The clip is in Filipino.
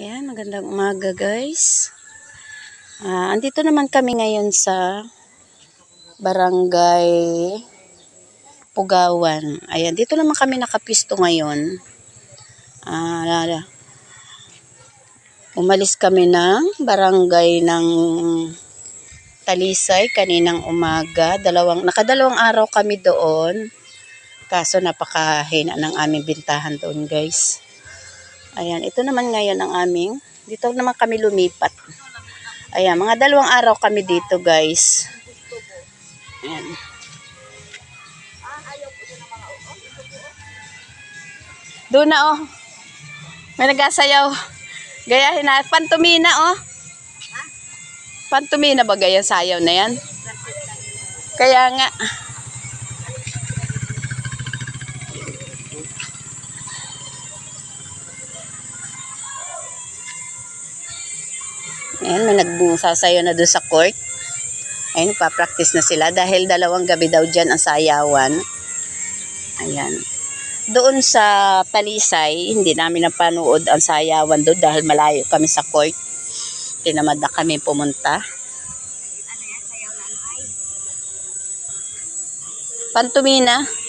Ayan, magandang umaga guys. Ah, andito naman kami ngayon sa Barangay Pugawan. Ayan, dito naman kami nakapisto ngayon. Ah, umalis kami ng barangay ng Talisay kaninang umaga. Dalawang, nakadalawang araw kami doon. Kaso napakahina ng aming bintahan doon guys. Ayan, ito naman ngayon ang aming, dito naman kami lumipat. Ayan, mga dalawang araw kami dito guys. Ayan. Doon na oh. May nagasayaw. Gayahin na. Pantumina oh. Pantumina ba gaya sayaw na yan? Kaya nga. Ayan, may nagsasayo na doon sa court. Ayan, pa-practice na sila dahil dalawang gabi daw dyan ang sayawan. Ayan. Doon sa Talisay, hindi namin napanood ang sayawan doon dahil malayo kami sa court. Tinamad na kami pumunta. Pantumina.